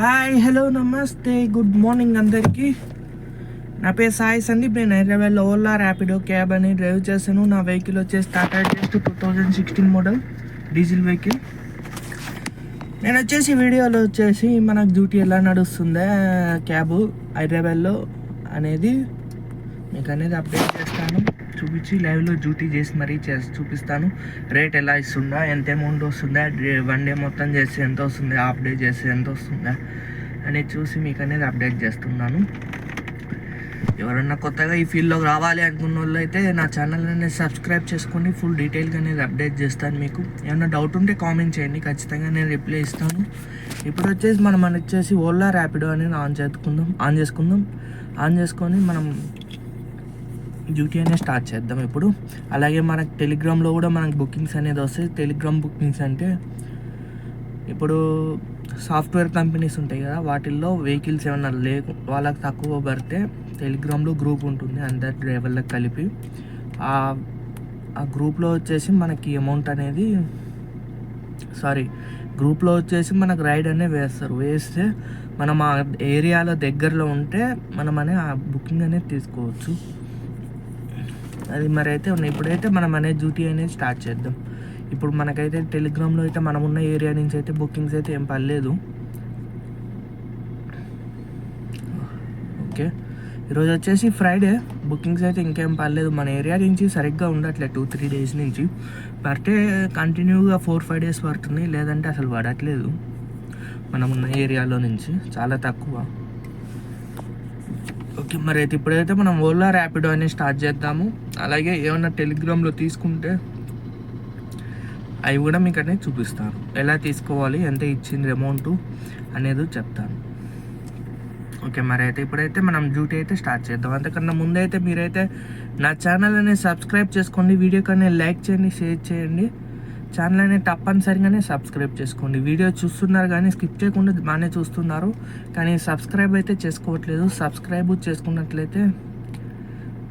Hi hello నమస్తే good morning అందరికీ. నా పేరు సాయి సందీప్ నేను హైదరాబాద్లో ఓలా ర్యాపిడో క్యాబ్ అని డ్రైవ్ చేశాను. నా వెహికల్ వచ్చేసి Tata just two thousand sixteen model diesel vehicle. నేను వచ్చేసి వీడియోలో వచ్చేసి మనకు డ్యూటీ ఎలా నడుస్తుందా క్యాబ్ హైదరాబాద్లో అనేది మీకు అనేది అప్డేట్ చేస్తాను. చూపించి లైవ్లో డ్యూటీ చేసి మరీ చేసి చూపిస్తాను. రేట్ ఎలా ఇస్తుందా ఎంత అమౌంట్ వస్తుందా డే- వన్ డే మొత్తం చేసి ఎంత వస్తుంది హాఫ్ డే చేసి ఎంత వస్తుందా అనేది చూసి మీకు అనేది అప్డేట్ చేస్తున్నాను. ఎవరన్నా కొత్తగా ఈ ఫీల్డ్లోకి రావాలి అనుకున్న వాళ్ళు అయితే నా ఛానల్ అనేది సబ్స్క్రైబ్ చేసుకొని ఫుల్ డీటెయిల్గా అనేది అప్డేట్ చేస్తాను మీకు. ఏమైనా డౌట్ ఉంటే కామెంట్ చేయండి ఖచ్చితంగా నేను రిప్లై ఇస్తాను. ఇప్పుడు వచ్చేసి మనం వచ్చేసి ఓలా ర్యాపిడో అనేది ఆన్ చేసుకుందాం ఆన్ చేసుకుందాం. ఆన్ చేసుకొని మనం డ్యూటీ అనేది స్టార్ట్ చేద్దాం ఇప్పుడు. అలాగే మనకు టెలిగ్రామ్లో కూడా మనకు బుకింగ్స్ అనేది వస్తాయి. టెలిగ్రామ్ బుకింగ్స్ అంటే ఇప్పుడు సాఫ్ట్వేర్ కంపెనీస్ ఉంటాయి కదా వాటిల్లో వెహికల్స్ ఏమన్నా లేకు వాళ్ళకి తక్కువ పడితే టెలిగ్రామ్లో గ్రూప్ ఉంటుంది. అందరు డ్రైవర్లకు కలిపి ఆ ఆ గ్రూప్లో వచ్చేసి మనకి అమౌంట్ అనేది సారీ గ్రూప్లో వచ్చేసి మనకు రైడ్ అనేది వేస్తారు. వేస్తే మనం ఆ ఏరియాలో దగ్గరలో ఉంటే మనం అనే ఆ బుకింగ్ అనేది తీసుకోవచ్చు. అది మరి అయితే ఉన్నాయి. ఇప్పుడైతే మనం అనేది డ్యూటీ అనేది స్టార్ట్ చేద్దాం. ఇప్పుడు మనకైతే టెలిగ్రామ్లో అయితే మనం ఉన్న ఏరియా నుంచి అయితే బుకింగ్స్ అయితే ఏం పర్లేదు ఓకే. ఈరోజు వచ్చేసి ఫ్రైడే. బుకింగ్స్ అయితే ఇంకేం పర్లేదు మన ఏరియా నుంచి సరిగ్గా ఉండట్లేదు టూ త్రీ డేస్ నుంచి. పడితే కంటిన్యూగా ఫోర్ ఫైవ్ డేస్ పడుతుంది లేదంటే అసలు పడట్లేదు. మనం ఉన్న ఏరియాలో నుంచి. చాలా తక్కువ. ఓకే మరి అయితే ఇప్పుడైతే మనం ఓలా ర్యాపిడో అనేది స్టార్ట్ చేద్దాము. అలాగే ఏమన్నా టెలిగ్రామ్లో తీసుకుంటే అవి కూడా మీకు అనేది చూపిస్తాను. ఎలా తీసుకోవాలి ఎంత ఇచ్చింది అమౌంట్ అనేది చెప్తాను. ఓకే మరి అయితే ఇప్పుడైతే మనం డ్యూటీ అయితే స్టార్ట్ చేద్దాం. అంతకన్నా ముందైతే మీరైతే నా ఛానల్ అనేది సబ్స్క్రైబ్ చేసుకోండి వీడియో కానీ లైక్ చేయండి షేర్ చేయండి. ఛానల్ అనేది తప్పనిసరిగానే సబ్స్క్రైబ్ చేసుకోండి. వీడియో చూస్తున్నారు కానీ స్కిప్ చేయకుండా బాగానే చూస్తున్నారు. కానీ సబ్స్క్రైబ్ అయితే చేసుకోవట్లేదు. సబ్స్క్రైబ్ చేసుకున్నట్లయితే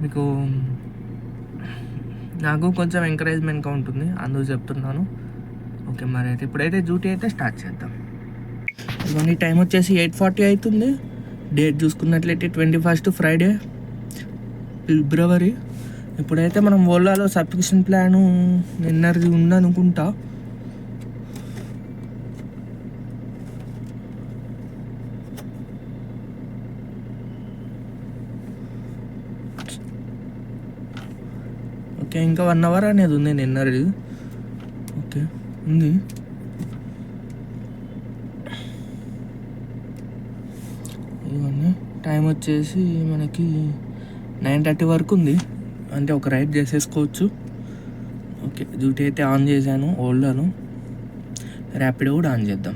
మీకు నాకు కొంచెం ఎంకరేజ్మెంట్గా ఉంటుంది. అందుకు చెప్తున్నాను. ఓకే మరి అయితే ఇప్పుడైతే డ్యూటీ అయితే స్టార్ట్ చేద్దాం. ఇవన్నీ టైం వచ్చేసి ఎయిట్ ఫార్టీ అవుతుంది. డేట్ చూసుకున్నట్లయితే ట్వంటీ ఫస్ట్ ఫ్రైడే ఫిబ్రవరి ఇప్పుడైతే మనం ఓలాలో సబ్స్క్రిప్షన్ ప్లాను నిన్నది ఉందనుకుంటా ఓకే ఇంకా వన్ అవర్ అనేది ఉంది నిన్నది ఓకే ఉంది. టైం వచ్చేసి మనకి నైన్ థర్టీ వరకు ఉంది. అంటే ఒక రైడ్ చేసేసుకోవచ్చు. ఓకే డ్యూటీ అయితే ఆన్ చేశాను ఓలాను ర్యాపిడో కూడా ఆన్ చేద్దాం.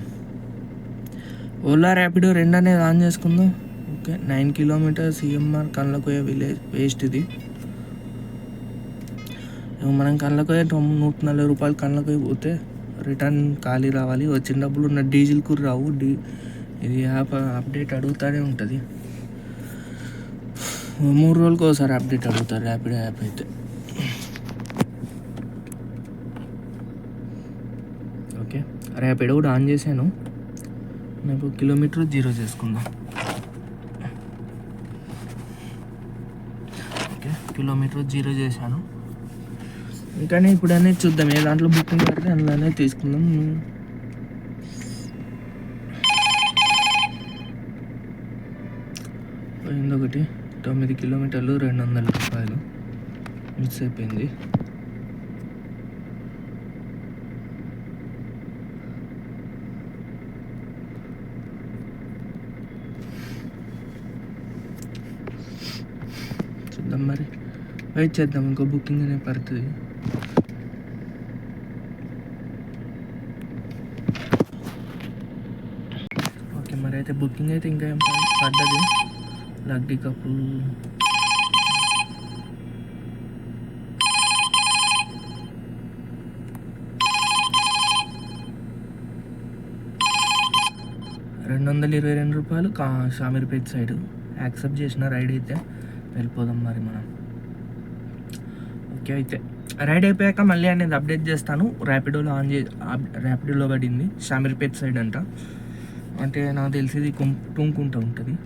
ఓలా ర్యాపిడో రెండు అనేది ఆన్ చేసుకుందాం. Okay nine kilometer CMR Kallakoya village waste ఇది. మనం కళ్ళకోయ నూట నలభై రూపాయలు కళ్ళకోయ పోతే రిటర్న్ ఖాళీ రావాలి. వచ్చిన డబ్బులు ఉన్న డీజిల్ కూడా రావు. డీ ఇది యాప్ అప్డేట్ అడుగుతూనే ఉంటుంది. మూడు రోజులకి ఒకసారి అప్డేట్ అడుగుతారు ర్యాపిడ్ యాప్ అయితే. ఓకే. ర్యాపిడ్ కూడా ఆన్ చేశాను. నాకు కిలోమీటర్ జీరో చేసుకుందాం. ఓకే కిలోమీటర్ జీరో చేశాను. ఇంకానే ఇప్పుడు అనేది చూద్దాం ఏ దాంట్లో బుకింగ్ పడితే అందులోనే తీసుకుందాం. పోయింది ఒకటి తొమ్మిది కిలోమీటర్లు రెండు వందల రూపాయలు మిస్ అయిపోయింది. చూద్దాం మరి. వెయిట్ చేద్దాం ఇంకో బుకింగ్ అనే పడుతుంది. ఓకే మరి అయితే బుకింగ్ అయితే ఇంకా ఏం పడ్డది. లగ్డీ కప్పు రెండు వందల ఇరవై రెండు రూపాయలు కా షామీర్పేట్ సైడ్. యాక్సెప్ట్ చేసిన రైడ్ అయితే వెళ్ళిపోదాం మరి మనం. ఓకే అయితే రైడ్ అయిపోయాక మళ్ళీ అనేది అప్డేట్ చేస్తాను. ర్యాపిడోలో ఆన్ చే ర్యాపిడోలో పడింది షామీర్పేట్ సైడ్ అంట. అంటే నాకు తెలిసి ఇది కొం- ఉంటుంది.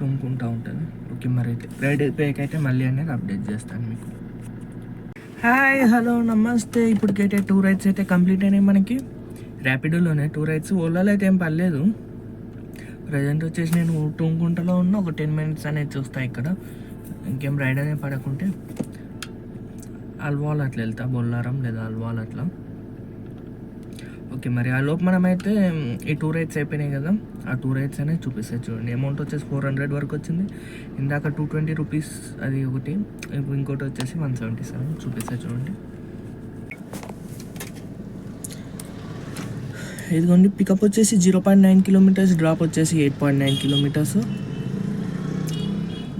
తుమ్ముకుంటూ ఉంటుంది ఓకే మరి అయితే రైడ్ అయిపోయాక అయితే మళ్ళీ అనేది అప్డేట్ చేస్తాను మీకు. హాయ్ హలో నమస్తే. ఇప్పటికైతే టూ రైడ్స్ అయితే కంప్లీట్ అయినాయి మనకి. ర్యాపిడోలోనే టూ రైడ్స్ ఓలాలో అయితే ఏం పర్లేదు. ప్రజెంట్ వచ్చేసి నేను తుమ్ముకుంటలో ఉన్న ఒక టెన్ మినిట్స్ అనేది చూస్తా ఇక్కడ. ఇంకేం రైడ్ అనేది పడకుంటే. అల్వాల్ అట్లా వెళ్తా బొల్లారం లేదా అల్వాల్ అట్లా. ఓకే మరి ఆ లోపు మనమైతే ఈ టూ రైడ్స్ అయిపోయినాయి కదా. ఆ టూ రైడ్స్ అనేది చూపిస్తాయి చూడండి. అమౌంట్ వచ్చేసి ఫోర్ హండ్రెడ్ వరకు వచ్చింది. ఇందాక టూ ట్వంటీ రూపీస్ అది ఒకటి ఇప్పుడు ఇంకోటి వచ్చేసి వన్ సెవెంటీ సెవెన్ చూపిస్తాయి చూడండి. ఇదిగోండి పికప్ వచ్చేసి zero point nine kilometers drop వచ్చేసి ఎయిట్ పాయింట్ నైన్ కిలోమీటర్స్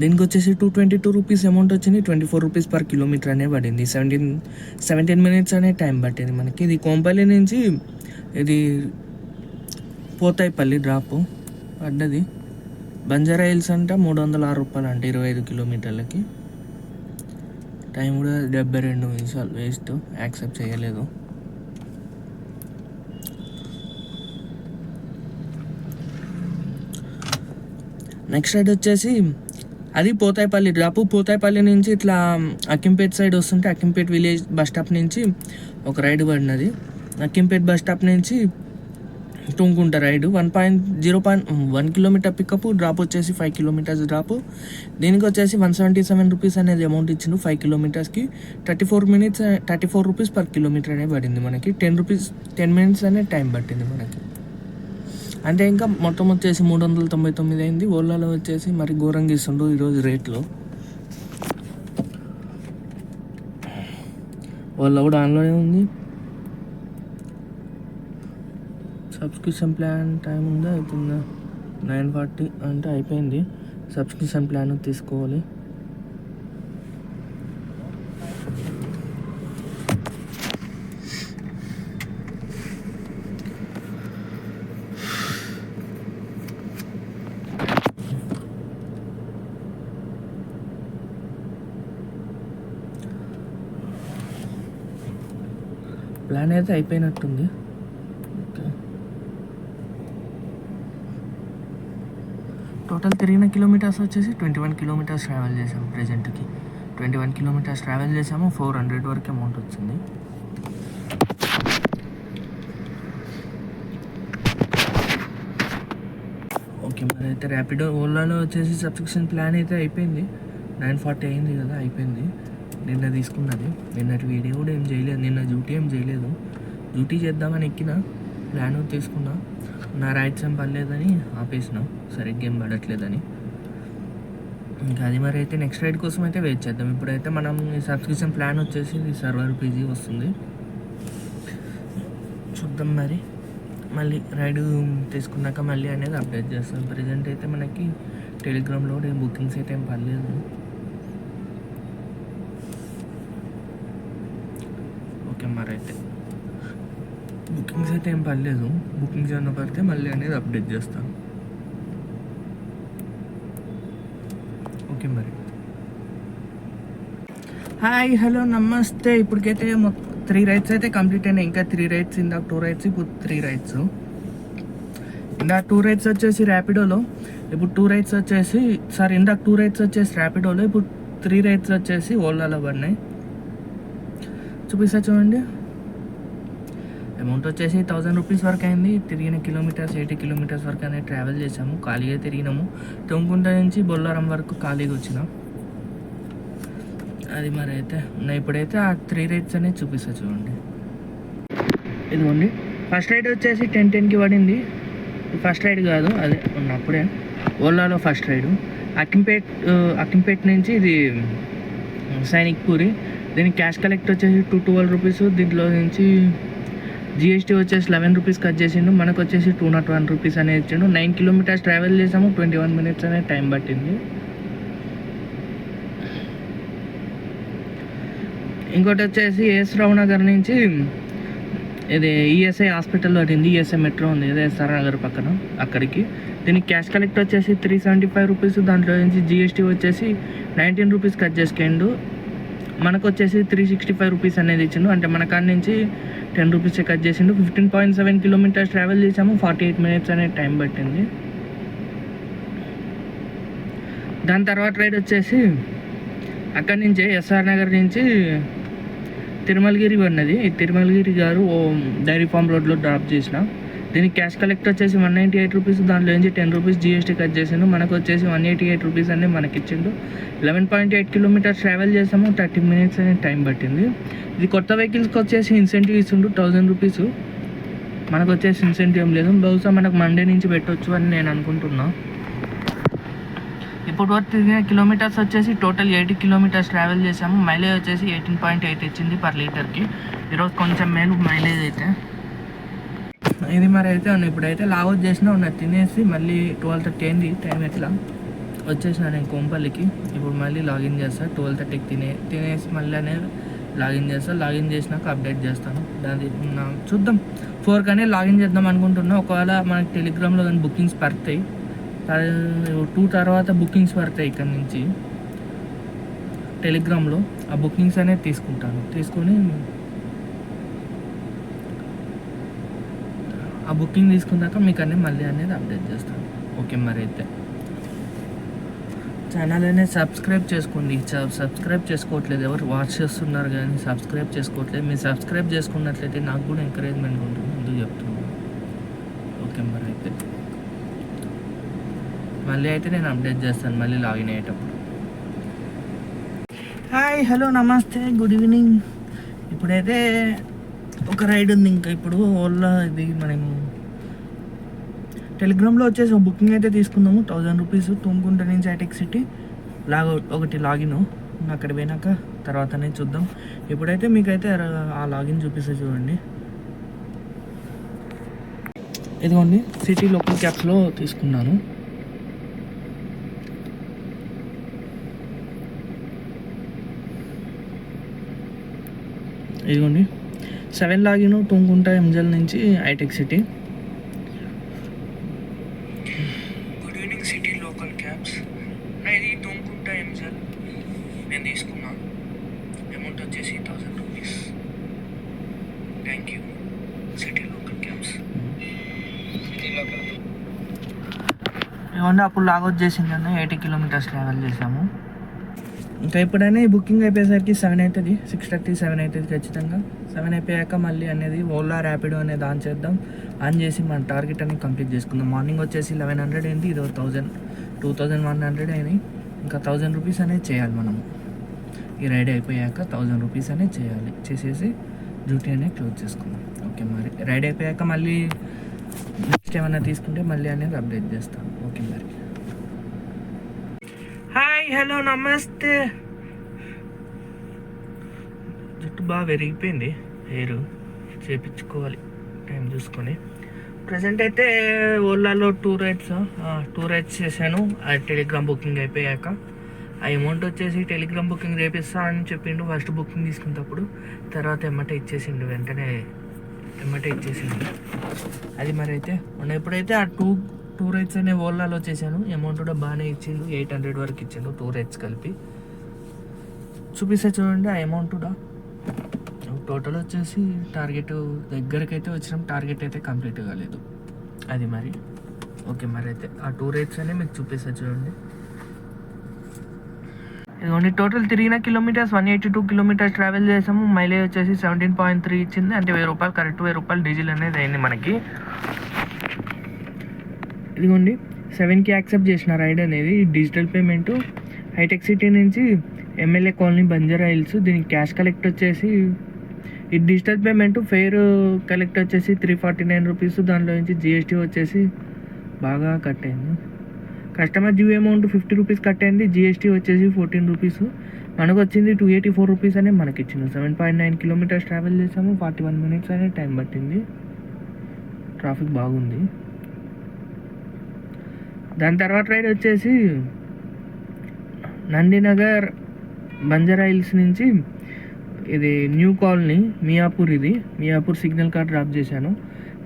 దీనికి వచ్చేసి two twenty two rupees amount వచ్చింది. Twenty four rupees per kilometer అనే పడింది. సెవెంటీన్ సెవెంటీన్ మినిట్స్ అనే టైం పట్టింది మనకి. ఇది కోంపల్లి నుంచి ఇది పోతాయిపల్లి డ్రాప్ పడ్డది. బంజారా హిల్స్ అంటే మూడు వందల ఆరు రూపాయలు అంటే ఇరవై ఐదు కిలోమీటర్లకి. టైం కూడా డెబ్బై రెండు నిమిషాలు వేస్ట్ యాక్సెప్ట్ చేయలేదు. నెక్స్ట్ రైడ్ వచ్చేసి అది పోతాయిపల్లి డ్రాపు. పోతాయిపల్లి నుంచి ఇట్లా అక్కింపేట్ సైడ్ వస్తుంటే అక్కింపేట్ విలేజ్ బస్ స్టాప్ నుంచి ఒక రైడ్ పడినది. అక్కింపేట్ బస్ స్టాప్ నుంచి Thumkunta ride. One point zero point one kilometer pickup drop వచ్చేసి ఫైవ్ కిలోమీటర్స్ డ్రాప్. దీనికి వచ్చేసి వన్ సెవెంటీ సెవెన్ రూపీస్ అనేది అమౌంట్ ఇచ్చిండు five కిలోమీటర్స్కి. Thirty four minutes thirty four rupees per kilometer అనేది పడింది మనకి. టెన్ రూపీస్ టెన్ మినిట్స్ అనే time పట్టింది మనకి. అంటే ఇంకా మొత్తం వచ్చేసి మూడు వందల తొంభై తొమ్మిది అయింది. ఓలాలో వచ్చేసి మరి ఘోరంగా ఇస్తుండ్రు ఈరోజు రేట్లో. ఓలా కూడా ఆన్లోనే ఉంది. సబ్స్క్రిప్షన్ ప్లాన్ టైం ఉందా? అవుతుందా? నైన్ ఫార్టీ అంటే అయిపోయింది. సబ్స్క్రిప్షన్ ప్లాన్ తీసుకోవాలి. ప్లాన్ అయితే అయిపోయినట్టుంది ఓకే టోటల్ తిరిగిన కిలోమీటర్స్ వచ్చేసి ట్వంటీ వన్ కిలోమీటర్స్ ట్రావెల్ చేసాము ప్రజెంట్కి. ట్వంటీ వన్ కిలోమీటర్స్ ట్రావెల్ చేసాము ఫోర్ హండ్రెడ్ వరకు అమౌంట్ వచ్చింది. ఓకే మరి అయితే ర్యాపిడో ఓలాలో వచ్చేసి సబ్స్క్రిప్షన్ ప్లాన్ అయితే అయిపోయింది. నైన్ ఫార్టీ అయింది కదా అయిపోయింది. నిన్న తీసుకున్నది. నిన్నటి వీడియో కూడా ఏం చేయలేదు. నిన్న డ్యూటీ ఏం చేయలేదు. డ్యూటీ చేద్దామని ఎక్కిన ప్లాన్ తీసుకున్నా. నా రైట్ సెమ్ పర్లేదని ఆపేసిన. సరిగ్గా ఏం పడట్లేదని. ఇంకా అది మరి అయితే నెక్స్ట్ రైడ్ కోసం అయితే వెయిట్ చేద్దాం. ఇప్పుడైతే మనం ఈ సబ్స్క్రిప్షన్ ప్లాన్ వచ్చేసి సర్వర్ పీజీ వస్తుంది. చూద్దాం మరి. మళ్ళీ రైడ్ తీసుకున్నాక మళ్ళీ అనేది అప్డేట్ చేస్తాం. ప్రజెంట్ అయితే మనకి టెలిగ్రామ్లో కూడా ఏం బుకింగ్స్ అయితే ఏం పర్లేదు ఓకే మరి అయితే. బుకింగ్స్ అయితే ఏం పర్లేదు బుకింగ్స్ ఏమైనా పడితే మళ్ళీ అనేది అప్డేట్ చేస్తాను ఓకే మరి. హాయ్ హలో నమస్తే. ఇప్పటికైతే మొత్తం త్రీ రైడ్స్ అయితే కంప్లీట్ అయినాయి. ఇంకా త్రీ రైడ్స్ ఇందాక టూ రైడ్స్ ఇప్పుడు త్రీ రైడ్స్ ఇందాక టూ రైడ్స్ వచ్చేసి ర్యాపిడోలో ఇప్పుడు టూ రైడ్స్ వచ్చేసి సార్ ఇందాక టూ రైడ్స్ వచ్చేసి ర్యాపిడోలో ఇప్పుడు త్రీ రైడ్స్ వచ్చేసి ఓలాలో పడినాయి. చూపిస్తా చూడండి. అమౌంట్ వచ్చేసి థౌజండ్ రూపీస్ వరకు అయింది. తిరిగిన కిలోమీటర్స్ ఎయిటీ కిలోమీటర్స్ వరకు అనేది ట్రావెల్ చేసాము ఖాళీగా తిరిగినాము. తుంగుంట నుంచి బొల్లారం వరకు ఖాళీగా వచ్చినాం. అది మరి అయితే నా ఇప్పుడైతే ఆ త్రీ రేట్స్ అనేది చూపిస్తా చూడండి. ఇదిగోండి. ఫస్ట్ రైడ్ వచ్చేసి టెన్ టెన్కి పడింది. ఫస్ట్ రైడ్ కాదు అదే ఉన్నప్పుడే. ఓలాలో ఫస్ట్ రైడ్ అక్కింపేట్ ఆ, అక్కింపేట్ నుంచి ఇది సైనిక్ పూరి దీనికి క్యాష్ కలెక్ట్ వచ్చేసి టూ ట్వెల్వ్ రూపీస్ దీంట్లో నుంచి జిఎస్టీ వచ్చేసి లెవెన్ రూపీస్ కట్ చేసిండు మనకు వచ్చేసి టూ నాట్ వన్ రూపీస్ అనేది ఇచ్చిండు. నైన్ కిలోమీటర్స్ ట్రావెల్ చేసాము ట్వంటీ వన్ మినిట్స్ అనేది టైం పట్టింది. ఇంకోటి వచ్చేసి ఎస్ రావు నగర్ నుంచి ఇది ఈఎస్ఐ హాస్పిటల్ పడింది ఈఎస్ఐ మెట్రో ఉంది ఇదే ఎస్ఆర్ నగర్ పక్కన అక్కడికి. దీనికి క్యాష్ కలెక్ట్ వచ్చేసి త్రీ సెవెంటీ ఫైవ్ రూపీస్ దాంట్లో నుంచి జిఎస్టీ వచ్చేసి నైన్టీన్ రూపీస్ కట్ చేసుకోండు. మనకు వచ్చేసి త్రీ సిక్స్టీ ఫైవ్ రూపీస్ అనేది ఇచ్చిండు. అంటే మన కాడ నుంచి టెన్ రూపీస్ కట్ చేసిండు. Fifteen point seven kilometers travel చేసాము. ఫార్టీ ఎయిట్ మినిట్స్ అనే టైం పట్టింది. దాని తర్వాత రైడ్ వచ్చేసి అక్కడి నుంచి ఎస్ఆర్ నగర్ నుంచి తిరుమలగిరి ఉన్నది తిరుమలగిరి గారు ఓ డైరీ ఫామ్ రోడ్లో డ్రాప్ చేసిన. దీనికి క్యాష్ కలెక్ట్ వచ్చేసి వన్ నైంటీ ఎయిట్ రూపీస్ దాంట్లో నుంచి టెన్ రూపీస్ జిఎస్టీ కట్ చేసిండు. మనకు వచ్చేసి వన్ ఎయిటీ ఎయిట్ రూపీస్ అనేది మనకి ఇచ్చిండు. Eleven point eight kilometers travel చేసాము. థర్టీ మినిట్స్ అనే టైం పట్టింది. ఇది కొత్త వెహికల్స్కి వచ్చేసి ఇన్సెంటివ్ ఇస్తుండు థౌజండ్ రూపీస్ మనకు వచ్చేసి ఇన్సెంటివ్ ఏం లేదు. బహుశా మనకు మండే నుంచి పెట్టొచ్చు అని నేను అనుకుంటున్నా. ఇప్పుడు వరకు తిరిగిన కిలోమీటర్స్ వచ్చేసి టోటల్ ఎయిటీ కిలోమీటర్స్ ట్రావెల్ చేసాము. మైలేజ్ వచ్చేసి ఎయిటీన్ పాయింట్ ఎయిట్ ఇచ్చింది పర్ లీటర్కి ఈరోజు కొంచెం మేలు మైలేజ్ అయితే. ఇది మరి అయితే ఉన్న ఇప్పుడైతే లాగౌట్ చేసినా ఉన్నా తినేసి మళ్ళీ ట్వెల్వ్ థర్టీ అయింది టైం ఎట్లా? వచ్చేసిన నేను కొంపల్లికి ఇప్పుడు మళ్ళీ లాగిన్ చేస్తాను ట్వెల్వ్ థర్టీకి తినే తినేసి మళ్ళీ అనేది లాగిన్ చేస్తాను లాగిన్ చేసినాక అప్డేట్ చేస్తాను. దాని చూద్దాం. ఫోర్ కానీ లాగిన్ చేద్దాం అనుకుంటున్నా. ఒకవేళ మనకి టెలిగ్రామ్లో కానీ బుకింగ్స్ పడతాయి. టూ తర్వాత బుకింగ్స్ పడతాయి ఇక్కడ నుంచి. టెలిగ్రామ్లో ఆ బుకింగ్స్ అనేది తీసుకుంటాను. తీసుకొని ఆ బుకింగ్ తీసుకున్నాక మీకు అన్నీ మళ్ళీ అనేది అప్డేట్ చేస్తాను. ఓకే మరి అయితే. ఛానల్ అనేది సబ్స్క్రైబ్ చేసుకోండి. సబ్- సబ్స్క్రైబ్ చేసుకోవట్లేదు. ఎవరు వాచ్ చేస్తున్నారు కానీ సబ్స్క్రైబ్ చేసుకోవట్లేదు. మీరు సబ్స్క్రైబ్ చేసుకున్నట్లయితే నాకు కూడా ఎంకరేజ్మెంట్ ఉంటుంది. ముందు చెప్తున్నాను. ఓకే మరి అయితే. మళ్ళీ అయితే నేను అప్డేట్ చేస్తాను. మళ్ళీ లాగిన్ అయ్యేటప్పుడు. హాయ్ హలో నమస్తే. గుడ్ ఈవినింగ్ ఇప్పుడైతే ఒక రైడ్ ఉంది ఇంకా ఇప్పుడు. ఓలా ఇది మనము టెలిగ్రామ్లో వచ్చేసి ఒక బుకింగ్ అయితే తీసుకుందాము. థౌజండ్ రూపీస్ తుమ్కుంట నుంచి హైటెక్ సిటీ లాగౌట్ ఒకటి లాగిన్ అక్కడ పోయినాక తర్వాతనే చూద్దాం. ఇప్పుడైతే మీకైతే ఆ లాగిన్ చూపిస్తే చూడండి. ఇదిగోండి సిటీ లోకల్ క్యాబ్స్లో తీసుకున్నాను. ఇదిగోండి. సెవెన్ లాగిన్ తుంగుంట ఎంజల్ నుంచి hitech city. Good evening city local cabs ఇది తుంగుంట ఎంజల్. నేను తీసుకున్నాను అమౌంట్ వచ్చేసి thousand rupees thank you city local cabs city local ఇవ్వండి అప్పుడు లాగౌట్ చేసిందన్న ఎయిటీ కిలోమీటర్స్ ట్రావెల్ చేసాము. ఇంకా ఎప్పుడైనా ఈ బుకింగ్ అయిపోయేసరికి సెవెన్ అవుతుంది సిక్స్ థర్టీ సెవెన్ అవుతుంది ఖచ్చితంగా. సెవెన్ అయిపోయాక మళ్ళీ అనేది ఓలా ర్యాపిడో అనేది ఆన్ చేద్దాం. ఆన్ చేసి మన టార్గెట్ అనేది కంప్లీట్ చేసుకుందాం. మార్నింగ్ వచ్చేసి లెవెన్ హండ్రెడ్ అయింది ఇది thousand two thousand one hundred అయినాయి. ఇంకా థౌజండ్ రూపీస్ అనేది చేయాలి మనము ఈ రైడ్ అయిపోయాక థౌజండ్ రూపీస్ అనేది చేయాలి. చేసేసి డ్యూటీ అనేది క్లోజ్ చేసుకుందాం. ఓకే మరి రైడ్ అయిపోయాక మళ్ళీ నెక్స్ట్ ఏమైనా తీసుకుంటే మళ్ళీ అనేది అప్డేట్ చేస్తాను ఓకే మరి. హాయ్ హలో నమస్తే. జుట్టు బాగా పెరిగిపోయింది హెయిర్ చేపించుకోవాలి. టైం చూసుకొని. ప్రజెంట్ అయితే ఓలాలో టూ రైడ్స్ టూ రైడ్స్ చేశాను. ఆ టెలిగ్రామ్ బుకింగ్ అయిపోయాక. ఆ అమౌంట్ వచ్చేసి టెలిగ్రామ్ బుకింగ్ రేపిస్తా అని చెప్పిండు. ఫస్ట్ బుకింగ్ తీసుకునేటప్పుడు తర్వాత ఎమ్మటే ఇచ్చేసిండు. వెంటనే ఎమ్మటే ఇచ్చేసిండు. అది మరి అయితే మొన్న ఎప్పుడైతే ఆ టూ టూ రైడ్స్ అనే ఓలాలో చేశాను అమౌంట్ కూడా బాగానే ఇచ్చిండు. ఎయిట్ హండ్రెడ్ వరకు ఇచ్చిండు టూ రైడ్స్ కలిపి. చూపిస్తే చూడండి ఆ అమౌంట్ కూడా టోటల్ వచ్చేసి టార్గెట్ దగ్గరికి అయితే వచ్చినాం టార్గెట్ అయితే కంప్లీట్ కాలేదు. అది మరి. ఓకే మరి అయితే ఆ టూ రేట్స్ అనే మీకు చూపిస్తా చూడండి. ఇదిగోండి టోటల్ తిరిగిన kilometers one eighty two kilometers travel చేసాము. మైలేజ్ వచ్చేసి సెవెంటీన్ పాయింట్ త్రీ ఇచ్చింది. అంటే వెయ్యి రూపాయలు కరెక్ట్ వెయ్యి రూపాయలు డీజిల్ అనేది అయింది మనకి. ఇదిగోండి సెవెన్కి యాక్సెప్ట్ చేసిన రైడ్ అనేది డిజిటల్ పేమెంట్ హైటెక్ సిటీ నుంచి ఎమ్మెల్యే కాలనీ బంజారా హిల్స్. దీనికి క్యాష్ కలెక్ట్ వచ్చేసి ఈ డిజిటల్ పేమెంట్ ఫెయిర్ కలెక్ట్ వచ్చేసి త్రీ ఫార్టీ నైన్ రూపీస్ దానిలో నుంచి జిఎస్టీ వచ్చేసి బాగా కట్ అయింది. Customer due amount fifty rupees cut అయింది జిఎస్టీ వచ్చేసి ఫోర్టీన్ రూపీస్ మనకు వచ్చింది టూ ఎయిటీ ఫోర్ రూపీస్ అనే మనకి ఇచ్చింది seven point nine kilometers travel చేసాము ఫార్టీ వన్ మినిట్స్ అనే టైం పట్టింది. ట్రాఫిక్ బాగుంది. దాని తర్వాత రైడ్ వచ్చేసి నందినగర్ బంజారా హిల్స్ నుంచి ఇది న్యూ కాలనీ మియాపూర్ ఇది. మియాపూర్ సిగ్నల్ కార్డ్ డ్రాప్ చేశాను.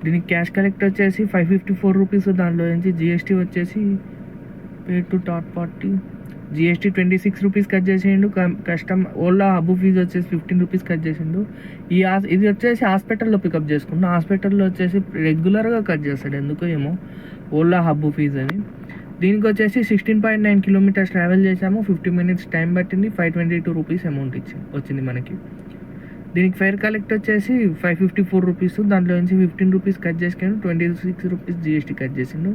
దీనికి క్యాష్ కలెక్ట్ వచ్చేసి ఫైవ్ ఫిఫ్టీ ఫోర్ రూపీస్ దాంట్లో నుంచి జిఎస్టీ వచ్చేసి pay to top party GST twenty six rupees cut చేసిండు. కస్టమ్ ఓలా హబ్బు ఫీజు వచ్చేసి ఫిఫ్టీన్ రూపీస్ కట్ చేసిండు. ఈ ఇది వచ్చేసి హాస్పిటల్లో పికప్ చేసుకున్నా హాస్పిటల్లో వచ్చేసి రెగ్యులర్గా కట్ చేస్తాడు. ఎందుకో ఏమో. ఓలా హబ్బు ఫీజు అని. దీనికి వచ్చేసి sixteen point nine kilometers travel చేసాము ఫిఫ్టీ మినిట్స్ టైం పట్టింది. Five twenty two rupees amount ఇచ్చింది వచ్చింది మనకి. దీనికి ఫైర్ కలెక్ట్ వచ్చేసి ఫైవ్ ఫిఫ్టీ ఫోర్ రూపీస్ దాంట్లో నుంచి fifteen rupees cut చేసుకుండు twenty six rupees GST cut చేసిండు.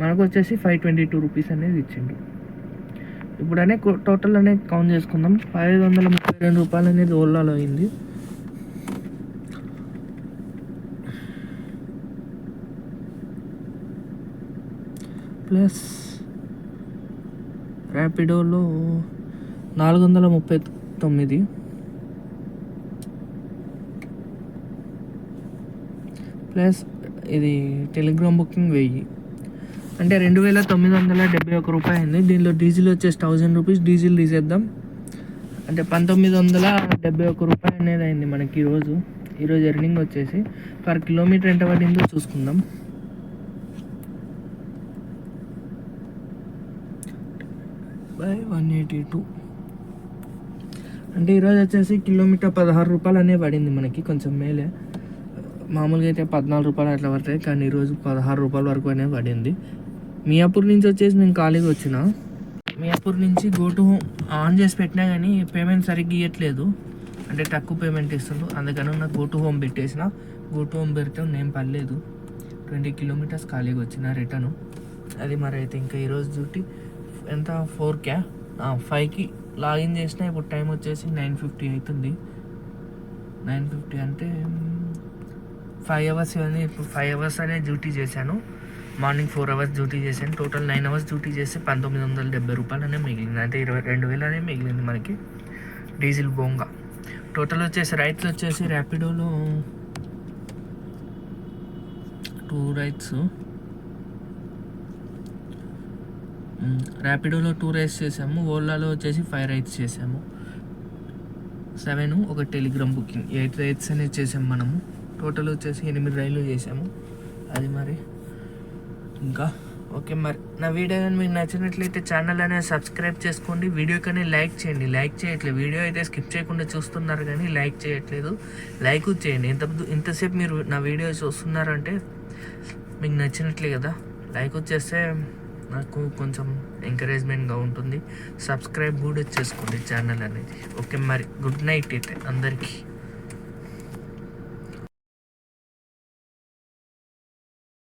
మనకు వచ్చేసి ఫైవ్ ట్వంటీ టూ రూపీస్ అనేది ఇచ్చిండు. ఇప్పుడు అనే టోటల్ అనేది కౌంట్ చేసుకుందాం. ఐదు వందల ముప్పై రెండు రూపాయలు అనేది ఓలాలో అయింది. ప్లస్ ర్యాపిడోలో నాలుగు వందల ముప్పై తొమ్మిది. ప్లస్ ఇది టెలిగ్రామ్ బుకింగ్ వెయ్యి. అంటే రెండు వేల తొమ్మిది వందల డెబ్బై ఒక రూపాయి అయింది. దీనిలో డీజిల్ వచ్చేసి థౌజండ్ రూపీస్. డీజిల్ తీసేద్దాం. అంటే పంతొమ్మిది వందల డెబ్బై ఒక రూపాయి అనేది అయింది మనకి ఈరోజు. ఈరోజు ఎర్నింగ్ వచ్చేసి పర్ కిలోమీటర్ ఎంత పడిందో చూసుకుందాం. By one eighty two. అంటే ఈరోజు వచ్చేసి కిలోమీటర్ పదహారు రూపాయలు అనే పడింది మనకి కొంచెం మేలే. మామూలుగా అయితే పద్నాలుగు రూపాయలు అట్లా పడతాయి కానీ ఈరోజు పదహారు రూపాయల వరకు అనే పడింది. మియాపూర్ నుంచి వచ్చేసి నేను ఖాళీగా వచ్చిన. మియాపూర్ నుంచి గో టు హోమ్ ఆన్ చేసి పెట్టినా కానీ పేమెంట్ సరిగ్గా ఇవ్వట్లేదు అంటే తక్కువ పేమెంట్ ఇస్తుండ్రు. అందుకని నాకు గో టు హోమ్ పెట్టేసిన. గో టు హోమ్ పెడితే నేను పర్లేదు ట్వంటీ కిలోమీటర్స్ ఖాళీగా వచ్చిన రిటర్న్. అది మరి అయితే ఇంకా ఈరోజు డ్యూటీ. ఎంత? ఫోర్ క్యా ఫైవ్కి లాగిన్ చేసిన ఇప్పుడు టైం వచ్చేసి నైన్ ఫిఫ్టీ అవుతుంది నైన్ ఫిఫ్టీ అంటే ఫైవ్ అవర్స్ ఇవన్నీ ఇప్పుడు ఫైవ్ అవర్స్ అనే డ్యూటీ చేశాను. మార్నింగ్ ఫోర్ అవర్స్ డ్యూటీ చేశాను. టోటల్ నైన్ అవర్స్ డ్యూటీ చేస్తే పంతొమ్మిది వందల డెబ్బై రూపాయలు అనే మిగిలింది. అంటే ఇరవై రెండు వేలు అనే మిగిలింది మనకి. డీజిల్ బొంగ. టోటల్ వచ్చేసి రైట్స్ వచ్చేసి ర్యాపిడోలో టూ రైట్స్. ర్యాపిడోలో టూ రైడ్స్ చేసాము ఓలాలో వచ్చేసి ఫైవ్ రైడ్స్ చేసాము సెవెన్ ఒక టెలిగ్రామ్ బుకింగ్ ఎయిట్ రైడ్స్ అనేది చేసాము మనము. టోటల్ వచ్చేసి ఎనిమిది రైళ్ళు చేసాము అది మరి. ఇంకా ఓకే మరి. నా వీడియో కానీ మీకు నచ్చినట్లయితే ఛానల్ అనేది సబ్స్క్రైబ్ చేసుకోండి. వీడియో కానీ లైక్ చేయండి. లైక్ చేయట్లేదు. వీడియో అయితే స్కిప్ చేయకుండా చూస్తున్నారు కానీ లైక్ చేయట్లేదు. లైక్ చేయండి. ఇంత ఇంతసేపు మీరు నా వీడియో చూస్తున్నారంటే మీకు నచ్చినట్లే కదా. లైక్ వచ్చేస్తే నాకు కొంచెం ఎంకరేజ్మెంట్గా ఉంటుంది. సబ్స్క్రైబ్ కూడా చేసుకోండి ఛానల్ అనేది. ఓకే మరి గుడ్ నైట్ అయితే అందరికీ.